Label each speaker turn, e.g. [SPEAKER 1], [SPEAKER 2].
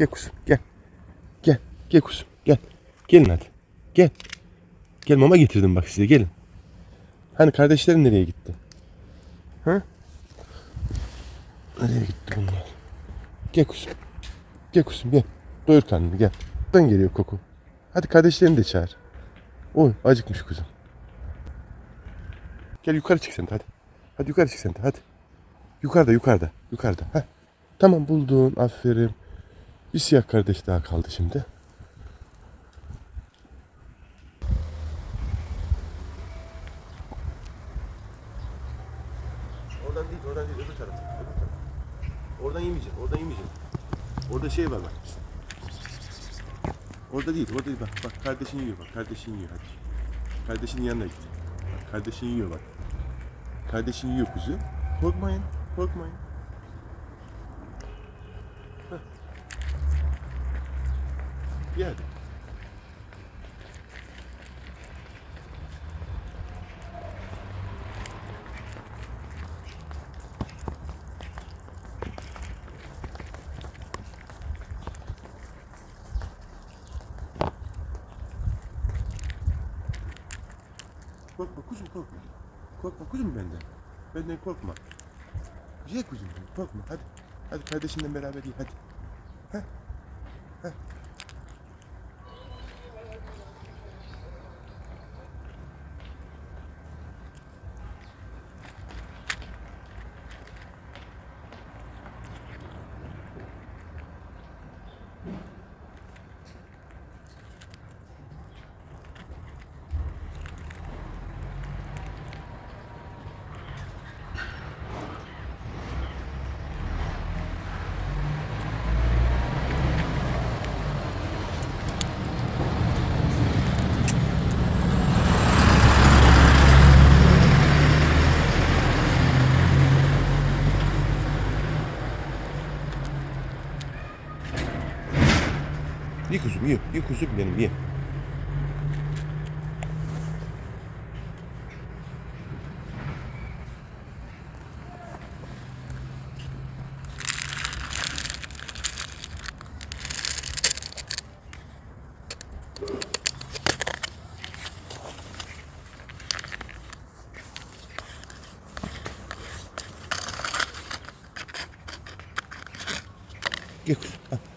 [SPEAKER 1] Gel kuzum gel. Gel. Gel kuzum gel. Gelin hadi. Gel. Gel mama getirdim bak size gelin. Hani kardeşlerin nereye gitti? Ha? Nereye gitti bunlar? Gel kuzum. Gel kuzum gel. Doyur karnını gel. Buradan geliyor koku. Hadi kardeşlerini de çağır. Oy acıkmış kuzum. Gel yukarı çık sen de hadi. Hadi yukarı çık sen de hadi. Yukarıda yukarıda yukarıda. Heh. Tamam buldun aferin. Bir siyah kardeş daha kaldı şimdi. Oradan değil, oradan değil, öbür taraf. Oradan yemeyeceksin, oradan yemeyeceksin. Orada şey var bak. Orada değil, orada değil bak. Bak kardeşin yiyor bak, kardeşin yiyor hadi. Kardeşinin yanına git. Bak, kardeşin yiyor bak. Kardeşin yiyor kuzu. Korkmayın, korkmayın. Hadi. Korkma kuzum korkma. Korkma kuzum benden. Benden korkma. Ye kuzum korkma hadi. Hadi kardeşinle beraber ye hadi. Heh. Heh. Ye kuzum ye. Ye kuzum benim ye. Ye kuzum. Al.